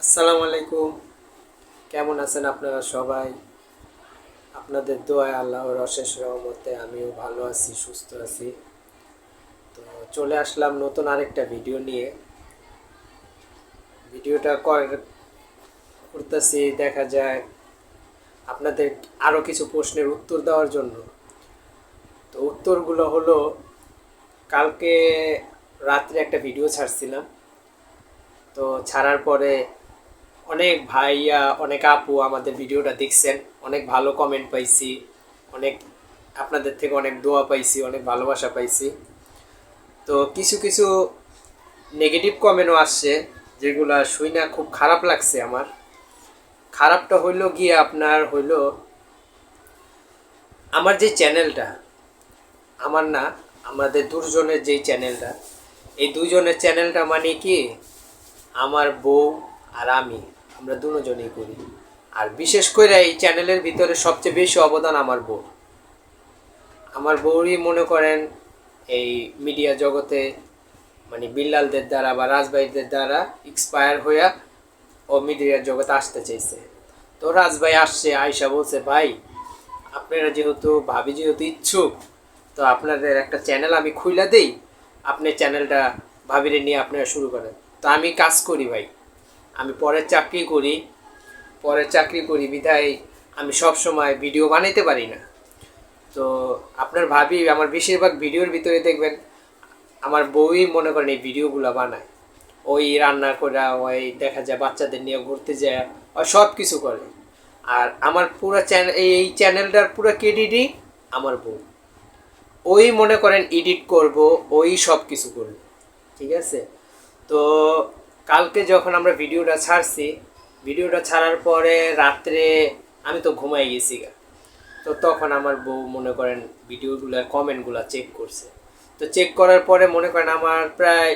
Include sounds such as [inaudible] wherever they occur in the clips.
আসসালামু আলাইকুম। কেমন আছেন আপনারা সবাই? আপনাদের দোয়ায় আল্লাহর অশেষ রহমতে আমিও ভালো আছি, সুস্থ আছি। তো চলে আসলাম নতুন আরেকটা ভিডিও নিয়ে। ভিডিওটা কর- করতেছি, দেখা যায় আপনাদের আরও কিছু প্রশ্নের উত্তর দেওয়ার জন্য। তো উত্তরগুলো হলো, কালকে রাত্রে একটা ভিডিও ছাড়ছিলাম। তো ছাড়ার পরে অনেক ভাইয়া, অনেক আপু আমাদের ভিডিওটা দেখছেন, অনেক ভালো কমেন্ট পাইছি, অনেক আপনাদের থেকে অনেক দোয়া পাইছি, অনেক ভালোবাসা পাইছি। তো কিছু কিছু নেগেটিভ কমেন্টও আসছে, যেগুলা শুই না খুব খারাপ লাগছে আমার। খারাপটা হইল গিয়ে আপনার হইল, আমার যে চ্যানেলটা আমার না, আমাদের দুজনের যেই চ্যানেলটা এই দুজনের চ্যানেলটা মানে কি? আমার বউ আর আমি। আমরা দুজনেই করি। আর বিশেষ করে এই চ্যানেলের ভিতরে সবচেয়ে বেশি অবদান আমার বউ। আমার বউরই মনে করেন এই মিডিয়া জগতে মানে বিল্লালদের দ্বারা বা রাজভাইদের দ্বারা এক্সপায়ার হইয়া ও মিডিয়ার জগতে আসতে চাইছে। তো রাজভাই আসছে আয়সা বলছে, ভাই, আপনারা যেহেতু ভাবি যেহেতু ইচ্ছুক, তো আপনাদের একটা চ্যানেল আমি খুইলা দেই। আপনি চ্যানেলটা ভাবিরে নিয়ে আপনারা শুরু করেন। তো আমি কাজ করি ভাই। আমি পরের চাকরি করি, পরের চাকরি করি, বিধায় আমি সব সময় ভিডিও বানাইতে পারি না। তো আপনার ভাবি আমার বেশিরভাগ ভিডিওর ভিতরে দেখবেন, আমার বউই মনে করেন এই ভিডিওগুলো বানায়। ওই রান্না করা, ওই দেখা যায় বাচ্চাদের নিয়ে ঘুরতে যায়, ওই সব কিছু করে। আর আমার পুরো চ্যানেল এই চ্যানেলটার পুরো ক্রেডিটই আমার বউ। ওই মনে করেন এডিট করব, ওই সব কিছু করবে। ঠিক আছে? তো কালকে যখন আমরা ভিডিওটা ছাড়ছি, ভিডিওটা ছাড়ার পরে রাত্রে আমি তো ঘুমাই গেছি। তো তখন আমার বউ মনে করেন ভিডিওগুলোর কমেন্টগুলো চেক করছে। তো চেক করার পরে মনে করেন আমার প্রায়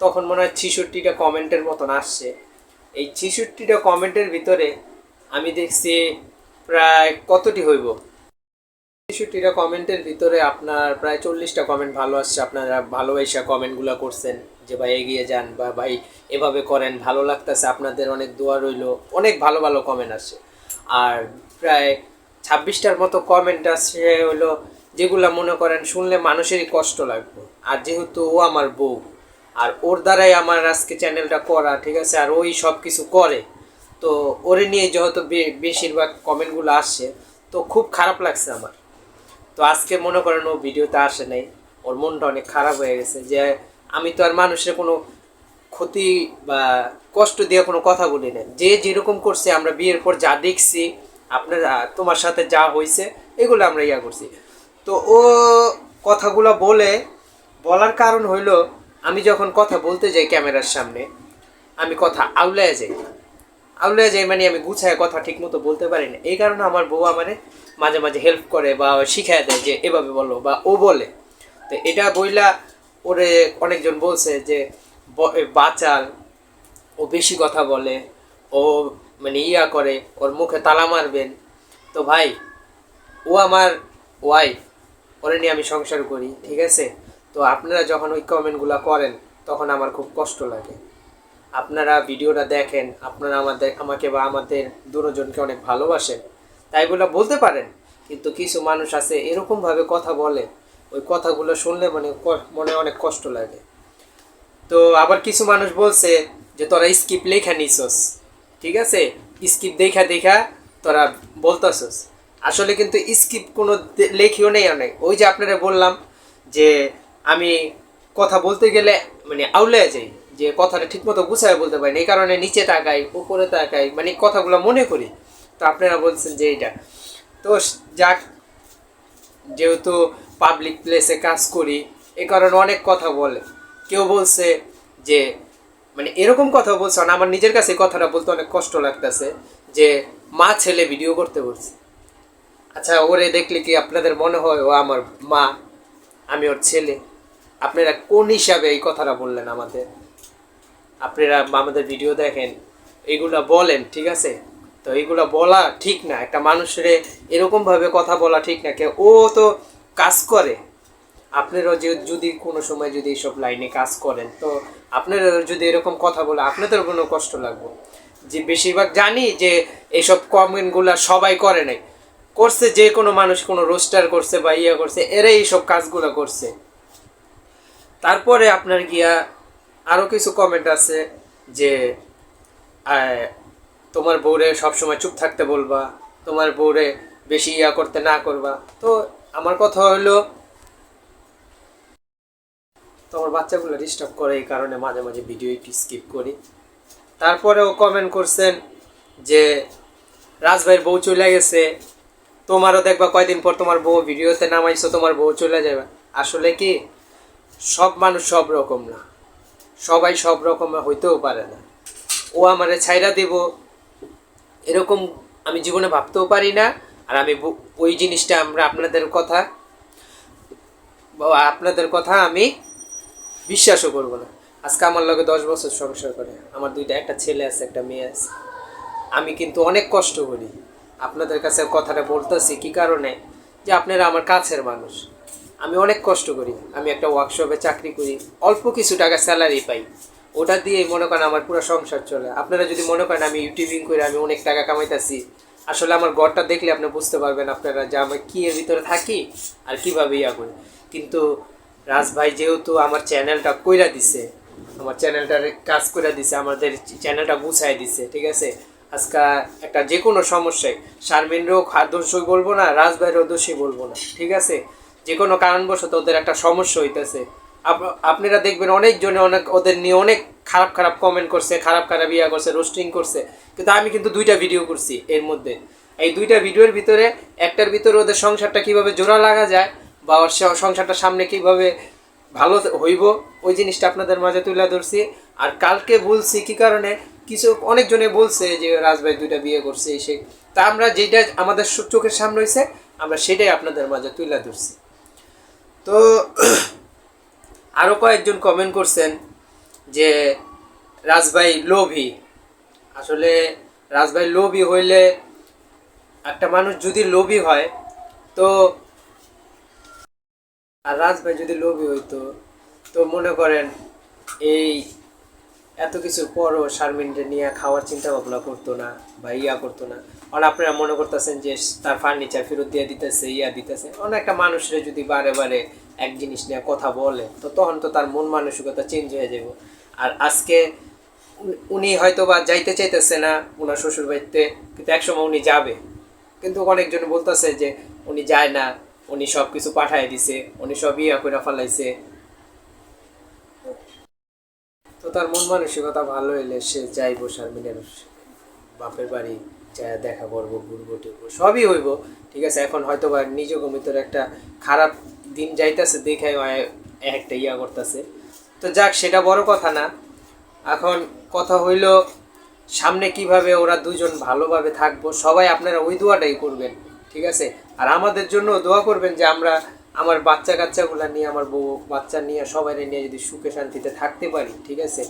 তখন মনে হয় ছিষট্টিটা কমেন্টের মতন আসছে। এই ছিষট্টিটা কমেন্টের ভিতরে আমি দেখছি প্রায় কতটি হইব? ছেষট্টিটা কমেন্টের ভিতরে আপনার প্রায় চল্লিশটা কমেন্ট ভালো আসছে। আপনারা ভালোবাসা কমেন্টগুলো করছেন যে ভাই এগিয়ে যান বা ভাই এভাবে করেন, ভালো লাগতেছে, আপনাদের অনেক দোয়া রইল। অনেক ভালো ভালো কমেন্ট আসছে। আর প্রায় ছাব্বিশটার মতো কমেন্ট আসছে হলো যেগুলো মনে করেন শুনলে মানুষেরই কষ্ট লাগবে। আর যেহেতু ও আমার বউ, আর ওর দ্বারাই আমার আজকে চ্যানেলটা করা, ঠিক আছে? আর ওই সব কিছু করে। তো ওরে নিয়ে যেহেতু বেশিরভাগ কমেন্টগুলো আসছে, তো খুব খারাপ লাগছে আমার। তো আজকে মনে করেন ও ভিডিওতে আসে নাই, ওর মনটা অনেক খারাপ হয়ে গেছে যে আমি তো আর মানুষের কোনো ক্ষতি বা কষ্ট দিয়ে কোনো কথা বলি না যে যেরকম করছে, আমরা বিয়ের পর যা দেখছি, আপনার তোমার সাথে যা হয়েছে এগুলো আমরা ইয়া করছি। তো ও কথাগুলো বলে, বলার কারণ হইল, আমি যখন কথা বলতে যাই ক্যামেরার সামনে, আমি কথা আউলায় যাই। আউলায় যাই মানে আমি গুছায় কথা ঠিক মতো বলতে পারি না এই কারণে আমার বউ আমারে মাঝে মাঝে হেল্প করে বা শিখায় দেয় যে এভাবে বলো বা ও বলে। তো এটা বইলা ওরে অনেকজন বলছে যে বাচাল, ও বেশি কথা বলে, ও মানে ইয়া করে, ওর মুখে তালা মারবেন। তো ভাই, ও আমার ওয়াইফ ওরে নিয়ে আমি সংসার করি, ঠিক আছে? তো আপনারা যখন ওই কমেন্টগুলো করেন, তখন আমার খুব কষ্ট লাগে। আপনারা ভিডিওটা দেখেন, আপনারা আমাদের, আমাকে বা আমাদের দুজনকে অনেক ভালোবাসেন। তাই বলে বলতে পারেন, কিন্তু কিছু মানুষ আছে এরকমভাবে কথা বলে, ওই কথাগুলো শুনলে মানে মনে অনেক কষ্ট লাগে। তো আবার কিছু মানুষ বলছে যে, তোরা স্কিপ লেখা নিছস। ঠিক আছে? স্কিপ দেখা দেখা তোরা বলতাছস। আসলে কিন্তু স্কিপ কোনো লেখিও নেই অনেক। ওই যে আপনারা বললাম যে, আমি কথা বলতে গেলে মানে আউলে যাই। যে কথাটা ঠিকমতো গুছায় বলতে পারি না, এই কারণে নিচে তাকাই, উপরে তাকাই মানে কথাগুলো মনে করি। তো আপনারা বলছেন যে এইটা। তো যাক, যেহেতু পাবলিক প্লেসে কাজ করি, এ কারণে অনেক কথা বলে। কেউ বলছে যে মানে এরকম কথা বলছে না, আমার নিজের কাছে কথাটা বলতে অনেক কষ্ট লাগতেছে যে, মা ছেলে ভিডিও করতে বলছে। আচ্ছা ওরে দেখলে কি আপনাদের মনে হয় ও আমার মা, আমি ওর ছেলে? আপনারা কোন হিসাবে এই কথাটা বললেন আমাদের? আপনারা আমাদের ভিডিও দেখেন, এগুলা বলেন, ঠিক আছে? তো এইগুলা বলা ঠিক না। একটা মানুষের এরকম ভাবে কথা বলা ঠিক না। কে ও তো কাজ করে। আপনারাও যে যদি কোনো সময় যদি এইসব লাইনে কাজ করেন, তো আপনারা যদি এরকম কথা বলে আপনাদের কোনো কষ্ট লাগবে। যে বেশিরভাগ জানি যে এইসব কমেন্টগুলো সবাই করে নাই। করছে যে কোনো মানুষ, কোনো রোস্টার করছে বা ইয়া করছে এরা এইসব কাজগুলো করছে। তারপরে আপনার গিয়া আরও কিছু কমেন্ট আছে যে তোমার বউরে সবসময় চুপ থাকতে বলবা, তোমার বউরে বেশি ইয়া করতে না করবা। তো আমার কথা হলো, তোমার বাচ্চাগুলো ডিস্টার্ব করে এই কারণে মাঝে মাঝে ভিডিও একটু স্কিপ করি। তারপরেও কমেন্ট করছেন যে রাজভাইয়ের বউ চলে গেছে, তোমারও দেখবা কয়দিন পর তোমার বউ ভিডিওতে নামাইছো, তোমার বউ চলে যাবে। আসলে কি, সব মানুষ সব রকম না। সবাই সব রকম হইতেও পারে না। ও আমারে ছাইরা দেব, এরকম আমি জীবনে ভাবতেও পারি না। আর আমি ওই জিনিসটা আমরা আপনাদের কথা আপনাদের কথা আমি বিশ্বাসও করব না। আজকে আমার লগে দশ বছর সংসার করে, আমার দুইটা, একটা ছেলে আছে, একটা মেয়ে আছে। আমি কিন্তু অনেক কষ্ট করি। আপনাদের কাছে কথাটা বলতেছি কি কারণে? যে আপনারা আমার কাছের মানুষ। আমি অনেক কষ্ট করি। আমি একটা ওয়ার্কশপে চাকরি করি, অল্প কিছু টাকা স্যালারি পাই। ওটা দিয়ে মনে করেন আমার পুরো সংসার চলে। আপনারা যদি মনে করেন আমি ইউটিউবিং করে আমি অনেক টাকা কামাইতেছি, আসলে আমার ঘরটা দেখলে আপনি বুঝতে পারবেন আপনারা যে আমি কী এর ভিতরে থাকি আর কীভাবে ইয়া করি। কিন্তু রাজ ভাই যেহেতু আমার চ্যানেলটা কইরা দিছে, আমার চ্যানেলটার কাজ করে দিছে, আমাদের চ্যানেলটা গুছাই দিছে, ঠিক আছে? আজকে একটা যে কোনো সমস্যায় শারমিনরও দোষই বলব না রাজভাইয়েরও দোষী বলব না, ঠিক আছে? যে কোনো কারণবশত ওদের একটা সমস্যা হইতেছে। আপ- আপনারা দেখবেন অনেকজনে অনেক ওদের নিয়ে অনেক খারাপ খারাপ কমেন্ট করছে, খারাপ খারাপ ইয়া করছে রোস্টিং করছে। কিন্তু আমি কিন্তু দুইটা ভিডিও করছি এর মধ্যে। এই দুইটা ভিডিওর ভিতরে একটার ভিতরে ওদের সংসারটা কীভাবে জোড়া লাগা যায় বা ওর সংসারটা সামনে কীভাবে ভালো হইব, ওই জিনিসটা আপনাদের মাঝে তুলে ধরছি। আর কালকে বলছি কি কারণে? কিছু অনেকজনে বলছে যে রাজভাই দুইটা বিয়ে করছে, এই সেই। তা আমরা যেটা আমাদের চোখের সামনে হয়েছে আমরা সেটাই আপনাদের মাঝে তুলে ধরছি। তো [clears throat] আরও কয়েকজন কমেন্ট করছেন যে, রাজভাই লোভী। আসলে রাজভাই লোভী হইলে একটা মানুষ যদি লোভী হয়, তো আর রাজভাই যদি লোভী হইতো, তো মনে করেন এই এত কিছু পরও শারমিনকে নিয়ে খাওয়ার চিন্তা ভাবনা করতো না বা ইয়া করতো না। আর আপনারা মনে করতেছেন যে তার ফার্নিচার ফেরত দিয়ে দিতেছে, ইয়া দিতেছে। অনেক একটা মানুষের যদি বারে বারে এক জিনিস নিয়ে কথা বলে, তো তখন তো তার মন মানসিকতা চেঞ্জ হয়ে যাব। আর আজকে উনি- উনি হয়তো বা যাইতে চাইতেছে না ওনার শ্বশুর বাড়িতে কিন্তু একসময় উনি যাবে। কিন্তু অনেকজন বলতেছে যে উনি যায় না, উনি সব কিছু পাঠায় দিছে, উনি সব ইয়া করে ফেলাইছে। তো তার মন মানসিকতা ভালো এলে সে যাইব শারমিনের বাপের বাড়ি যা দেখা করব, ঘুরবো, টুরবো, সবই হইব, ঠিক আছে? এখন হয়তো বা নিজের ভিতরে একটা খারাপ দিন যাইতেছে দেখে একটা ইয়া করতেছে। তো যাক, সেটা বড় কথা না। এখন কথা হইল, সামনে কীভাবে ওরা দুজন ভালোভাবে থাকব, সবাই আপনারা ওই দোয়াটাই করবেন, ঠিক আছে? আর আমাদের জন্য দোয়া করবেন যে আমরা আমার বাচ্চা কাচ্চাগুলো নিয়ে, আমার বউ বাচ্চা নিয়ে সবাই নিয়ে যদি সুখে শান্তিতে থাকতে পারি, ঠিক আছে?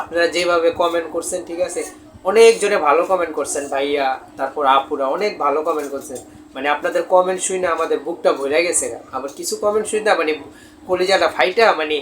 আপনারা যেভাবে কমেন্ট করছেন, ঠিক আছে? অনেকজনে ভালো কমেন্ট করছেন, ভাইয়া, তারপর আপুরা অনেক ভালো কমেন্ট করছেন। মানে আপনাদের কমেন্ট শুনে আমাদের বুকটা ভরে গেছে আবার কিছু কমেন্ট শুনে মানে কলিজাটা ফাইটা মানে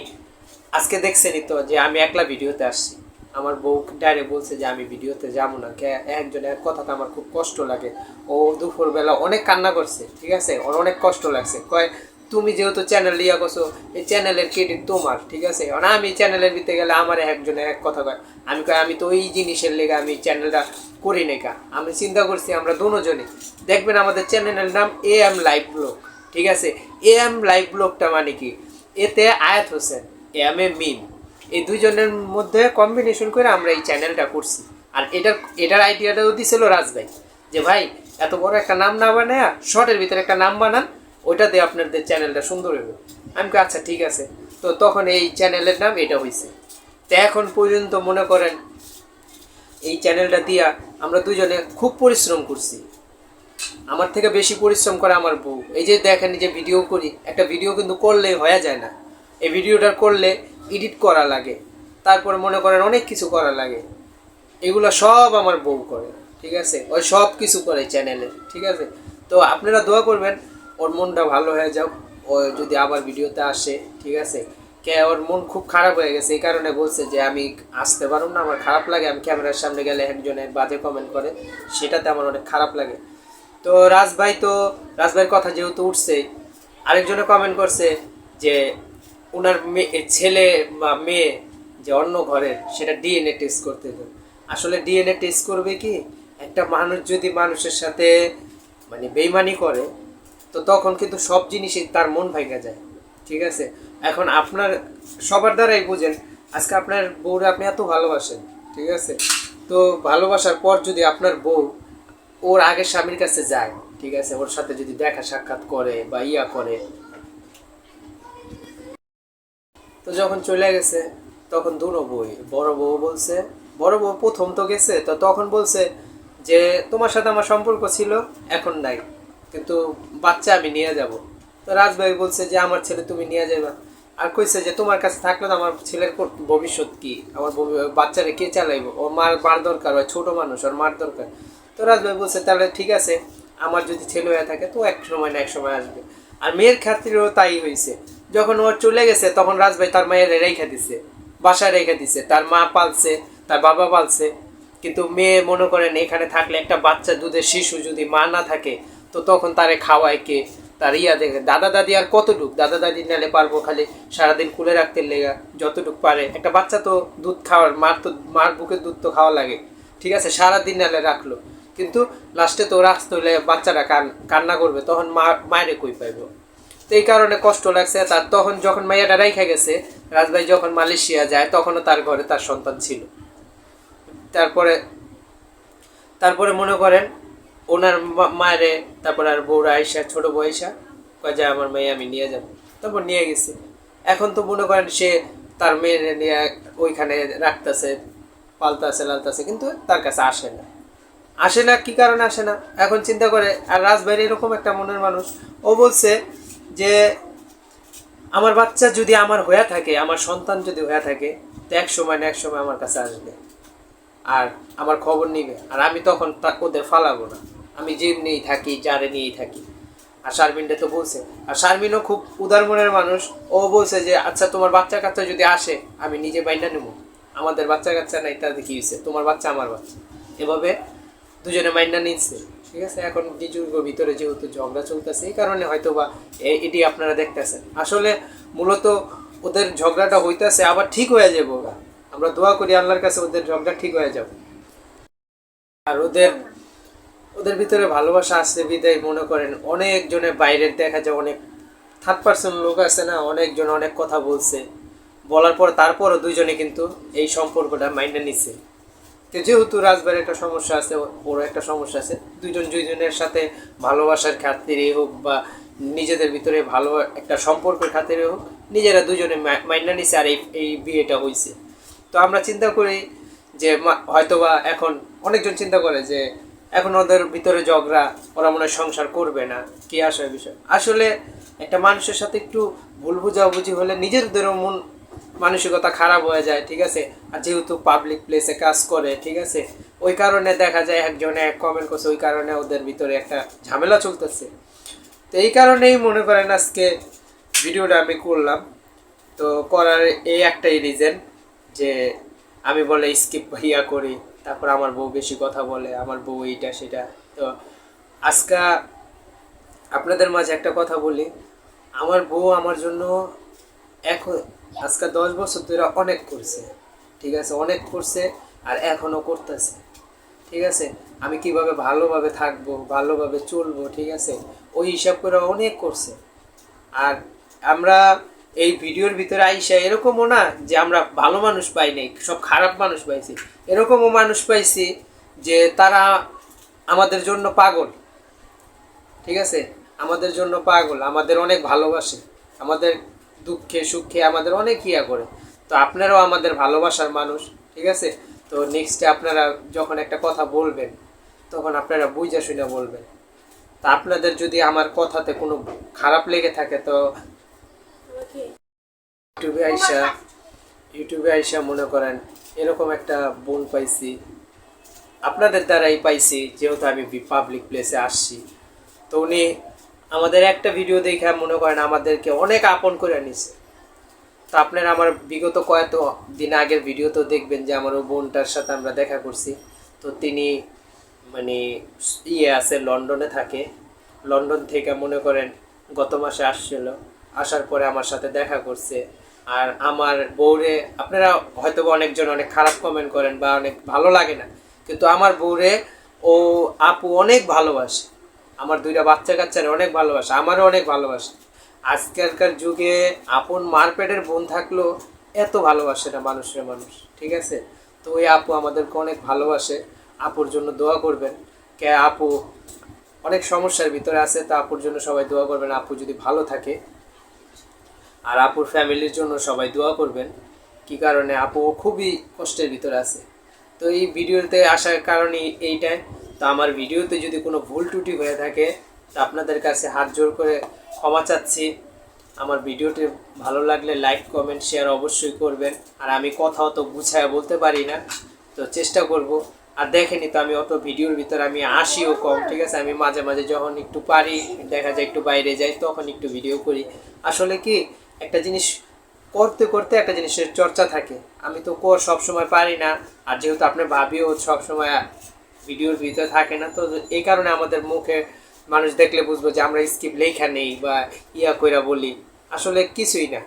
আজকে দেখছেনই তো যে আমি একলা ভিডিওতে আসছি। আমার বউ ডাইরেক্ট বলছে যে আমি ভিডিওতে যাব না, কে একজন, এক কথাটা আমার খুব কষ্ট লাগে। ও দুপুরবেলা অনেক কান্না করছে, ঠিক আছে? ওর অনেক কষ্ট লাগছে। কয় তুমি যেহেতু চ্যানেল ইয়া করছ, এই চ্যানেলের ক্রেডিট তোমার, ঠিক আছে? আর আমি চ্যানেলের ভিতরে গেলে আমার একজনে এক কথা কয়, আমি কয়, আমি তো ওই জিনিসের লেগে আমি চ্যানেলটা করি নাই কা। আমি চিন্তা করছি আমরা দুজনে। দেখবেন আমাদের চ্যানেলের নাম এ এম লাইভ ব্লগ ঠিক আছে? এ এম লাইভ ব্লগটা মানে কি? এতে আয়াত হোসেন এ এম এ মিম, এই দুইজনের মধ্যে কম্বিনেশন করে আমরা এই চ্যানেলটা করছি। আর এটার এটার আইডিয়াটাও দিছিল রাজভাই, যে ভাই, এত বড় একটা নাম না বানায় শর্টের ভিতরে একটা নাম বানান ওইটা দিয়ে আপনাদের চ্যানেলটা সুন্দর হবে আমি আচ্ছা ঠিক আছে। তো তখন এই চ্যানেলের নাম এটা হয়েছে তো এখন পর্যন্ত মনে করেন, এই চ্যানেলটা দিয়া আমরা দুজনে খুব পরিশ্রম করছি। আমার থেকে বেশি পরিশ্রম করে আমার বউ। এই যে দেখেন যে ভিডিও করি, একটা ভিডিও কিন্তু করলে হয়ে যায় না। এই ভিডিওটা করলে এডিট করা লাগে। তারপরে মনে করেন অনেক কিছু করা লাগে। এগুলো সব আমার বউ করে, ঠিক আছে? ওই সব কিছু করে চ্যানেলে ঠিক আছে? তো আপনারা দোয়া করবেন ওর মনটা ভালো হয়ে যাও ও যদি আবার ভিডিওতে আসে, ঠিক আছে? কে, ওর মন খুব খারাপ হয়ে গেছে, এই কারণে বলছে যে আমি আসতে পারব না, আমার খারাপ লাগে, আমি ক্যামেরার সামনে গেলে একজনের বাজে কমেন্ট করে, সেটাতে আমার অনেক খারাপ লাগে। তো রাজভাই তো রাজভাইয়ের কথা যেহেতু উঠছে, আরেকজনে কমেন্ট করছে যে ওনার মেয়ে ছেলে বা মেয়ে যে অন্য ঘরের সেটা ডিএনএ টেস্ট করতে দেবে। আসলে ডিএনএ টেস্ট করবে কি? একটা মানুষ যদি মানুষের সাথে মানে বেইমানি করে তো তখন কিন্তু সব জিনিসই তার মন ভাঙা যায়, ঠিক আছে? এখন আপনার সবার দ্বারাই বুঝেন, আজকে আপনার বউরা আপনি এত ভালোবাসেন, ঠিক আছে? তো ভালোবাসার পর যদি আপনার বউ ওর আগের স্বামীর কাছে যায়, ঠিক আছে? ওর সাথে যদি দেখা সাক্ষাৎ করে বা ইয়া করে। তো যখন চলে গেছে, তখন দুনো বই, বড় বউ বলছে, বড় বউ প্রথম তো গেছে, তো তখন বলছে যে তোমার সাথে আমার সম্পর্ক ছিল, এখন নাই। কিন্তু বাচ্চা আমি নিয়ে যাব। তো রাজভাই বলছে যে, আমার ছেলে তুমি নিয়ে যাবে আর কইছে যে, তোমার কাছে থাকলে তো আমার ছেলের ভবিষ্যৎ কি? আমার বাচ্চারে কে চালাইবো? ও মার মার দরকার ওই ছোট মানুষ, ওর মার দরকার। তো রাজভাই বলছে, তাহলে ঠিক আছে, আমার যদি ছেলে হয়ে থাকে তো এক সময় না এক সময় আসবে। আর মেয়ের ক্ষেত্রেও তাই হয়েছে যখন ও চলে গেছে, তখন রাজভাই তার মায়ের রেখে দিছে, বাসায় রেখে দিছে। তার মা পালছে, তার বাবা পালছে। কিন্তু মেয়ে মনে করেন, এখানে থাকলে একটা বাচ্চা, দুধের শিশু যদি মা না থাকে তো তখন তারে খাওয়ায় কে? তার ইয়া দেখে, দাদা দাদি আর কতটুক? দাদা দাদি নালে পারব খালি সারাদিন খুলে রাখতে লেগা, যতটুক পারে। একটা বাচ্চা তো দুধ খাওয়ার, মার তো, মার বুকের দুধ তো খাওয়া লাগে। ঠিক আছে, সারাদিন নালে রাখল। কিন্তু লাস্টে তো রাখতে হলে বাচ্চারা কান, কান্না করবে, তখন মা, মায়েরে কই পাইব? তো এই কারণে কষ্ট লাগছে। তার তখন যখন মাইয়াটা রাইখা গেছে রাজভাই যখন মালয়েশিয়া যায়, তখনও তার ঘরে তার সন্তান ছিল। তারপরে তারপরে মনে করেন ওনার মায়েরে, তারপরে আর বউরা আইসা, ছোট বয়সা কয় যে আমার মেয়ে, আমি নিয়ে যাব। তারপর নিয়ে গেছি। এখন তো মনে করেন সে তার মেয়ে নিয়ে ওইখানে রাখতেছে, পালতাছে, লালতাছে, কিন্তু তার কাছে আসে না। আসে না, কি কারণে আসে না? এখন চিন্তা করে, আর রাজবাড়ি এরকম একটা মনের মানুষ। ও বলছে যে, আমার বাচ্চা যদি আমার হয়ে থাকে, আমার সন্তান যদি হয়ে থাকে, তো এক সময় না এক সময় আমার কাছে আসবে। আর আমার খবর নিবে। আর আমি তখন ওদের ফালাবো না। আমি জিম নিয়েই থাকি যারে নিয়েই থাকি। আর শারমিনটা তো বলছে, আর শারমিনও খুব উদার মনের মানুষ। ও বলছে যে আচ্ছা তোমার বাচ্চা কাচ্চা যদি আসে, আমি নিজে বাইনা নেব। আমাদের বাচ্চা কাচ্চা নাই তাতে কি হয়েছে তোমার বাচ্চা, আমার বাচ্চা। এভাবে দুজনে মাইন্ডা নিচ্ছে, ঠিক আছে? এখন নিজুর ভিতরে যেহেতু ঝগড়া চলতেছে, এই কারণে হয়তো বা এটি আপনারা দেখতেছেন। আসলে মূলত ওদের ঝগড়াটা হইতেছে, আবার ঠিক হয়ে যাব। আমরা দোয়া করি আল্লাহর কাছে ওদের ঝগড়া ঠিক হয়ে যাবে। আর ওদের ওদের ভিতরে ভালোবাসা আসছে বিদায় মনে করেন। অনেক জনের বাইরের দেখা যায়, অনেক থার্ড পার্সন লোক আছে না, অনেকজন অনেক কথা বলছে। বলার পর তারপরও দুইজনে কিন্তু এই সম্পর্কটা মাইন্ডে নিচ্ছে তো যেহেতু রাজবাড়ির একটা সমস্যা আছে ওর একটা সমস্যা আছে দুজন দুইজনের সাথে ভালোবাসার খাতিরে হোক বা নিজেদের ভিতরে ভালো একটা সম্পর্কের খাতিরে হোক, নিজেরা দুজনে মাইন্ডা নিছে আর এই এই বিয়েটা হয়েছে তো আমরা চিন্তা করি যে হয়তোবা এখন অনেকজন চিন্তা করে যে এখন ওদের ভিতরে ঝগড়া, ওরা মনে সংসার করবে না। কি আসার বিষয়? আসলে একটা মানুষের সাথে একটু ভুল বুঝাবুঝি হলে নিজেদেরও মন, মানসিকতা খারাপ হয়ে যায়, ঠিক আছে? আর যেহেতু পাবলিক প্লেসে কাজ করে, ঠিক আছে? ওই কারণে দেখা যায় একজনে এক কমেন্ট করছে, ওই কারণে ওদের ভিতরে একটা ঝামেলা চলতেছে। তো এই কারণেই মনে করেন আজকে ভিডিওটা আমি করলাম। তো করার এই একটাই রিজন যে আমি বলে স্কিপ ইয়া করি। তারপর আমার বউ বেশি কথা বলে, আমার বউ এইটা সেটা। তো আজকা আপনাদের মাঝে একটা কথা বলি, আমার বউ আমার জন্য এখন, আজকে দশ বছর ধরে অনেক করছে, ঠিক আছে? অনেক করছে আর এখনও করতেছে, ঠিক আছে? আমি কীভাবে ভালোভাবে থাকব, ভালোভাবে চলবো, ঠিক আছে? ওই হিসাব করে অনেক করছে। আর আমরা এই ভিডিওর ভিতরে আইসা এরকমও না যে আমরা ভালো মানুষ পাই নাই, সব খারাপ মানুষ পাইছি। এরকমও মানুষ পাইছি যে তারা আমাদের জন্য পাগল। ঠিক আছে? আমাদের জন্য পাগল, আমাদের অনেক ভালোবাসে, আমাদের দুঃখে সুখে আমাদের অনেক ইয়া করে। তো আপনারাও আমাদের ভালোবাসার মানুষ, ঠিক আছে? তো নেক্সটে আপনারা যখন একটা কথা বলবেন, তখন আপনারা বুঝা শুনে বলবেন। তা আপনাদের যদি আমার কথাতে কোনো খারাপ লেগে থাকে, তো ইউটিউবে আইসা ইউটিউবে আইসা মনে করেন এরকম একটা বোন পাইছি। আপনাদের দ্বারাই পাইছি, যেহেতু আমি পাবলিক প্লেসে আসছি। তো উনি আমাদের একটা ভিডিও দেখে মনে করেন আমাদেরকে অনেক আপন করে নিছে। তো আপনারা আমার বিগত কয়েক দিন আগের ভিডিও তো দেখবেন যে আমার ওই বোনটার সাথে আমরা দেখা করছি। তো তিনি মানে ইয়ে আছে, লন্ডনে থাকে। লন্ডন থেকে মনে করেন গত মাসে আসছিল। আসার পরে আমার সাথে দেখা করছে। আর আমার বউরে আপনারা হয়তো অনেকজন অনেক খারাপ কমেন্ট করেন বা অনেক ভালো লাগে না। কিন্তু আমার বউরে ও আপু অনেক ভালোবাসে। আমার দুইটা বাচ্চা কাচ্চারে অনেক ভালোবাসে, আমারও অনেক ভালোবাসে। আজকালকার যুগে আপন মারপেটের বোন থাকলেও এত ভালোবাসে না মানুষের মানুষ, ঠিক আছে? তো ওই আপু আমাদেরকে অনেক ভালোবাসে, আপুর জন্য দোয়া করবেন। কে আপু অনেক সমস্যার ভিতরে আছে, তো আপুর জন্য সবাই দোয়া করবেন, আপু যদি ভালো থাকে। আর আপুর ফ্যামিলির জন্য সবাই দোয়া করবেন। কি কারণে? আপু খুবই কষ্টের ভিতরে আছে। তো এই ভিডিওতে আসার কারণই এইটাই। তো আমার ভিডিওতে যদি কোনো ভুল ত্রুটি হয়ে থাকে, তো আপনাদের কাছে হাত জোর করে ক্ষমা চাচ্ছি। আমার ভিডিওটি ভালো লাগলে লাইক, কমেন্ট, শেয়ার অবশ্যই করবেন। আর আমি কথাও তো গুছায় বলতে পারি না। তো চেষ্টা করব। আর দেখেনি তো আমি অত ভিডিওর ভিতরে আমি আসিও কম, ঠিক আছে? আমি মাঝে মাঝে যখন একটু পারি, দেখা যায় একটু বাইরে যাই, তখন একটু ভিডিও করি। আসলে কি? একটা জিনিস করতে করতে একটা জিনিসের চর্চা থাকে। আমি তো কর সবসময় পারি না, আর যেহেতু আপনার ভাবিও সবসময় ভিডিওর ভিতরে থাকে না, তো এই কারণে আমাদের মুখে মানুষ দেখলে বুঝব যে আমরা স্কিপ লেখা নেই বা ইয়া কইরা বলি। আসলে কিছুই না।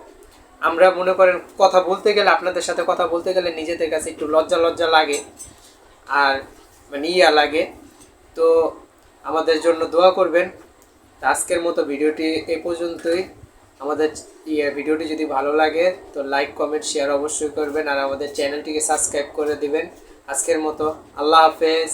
আমরা মনে করেন কথা বলতে গেলে, আপনাদের সাথে কথা বলতে গেলে নিজেদের কাছে একটু লজ্জা লজ্জা লাগে, আর মানে ইয়া লাগে। তো আমাদের জন্য দোয়া করবেন। আজকের মতো ভিডিওটি এ পর্যন্তই। আমাদের ইয়ে ভিডিওটি যদি ভালো লাগে, তো লাইক কমেন্ট শেয়ার অবশ্যই করবেন আর আমাদের চ্যানেলটিকে সাবস্ক্রাইব করে দিবেন। আজকের মতো, আল্লাহ হাফেজ।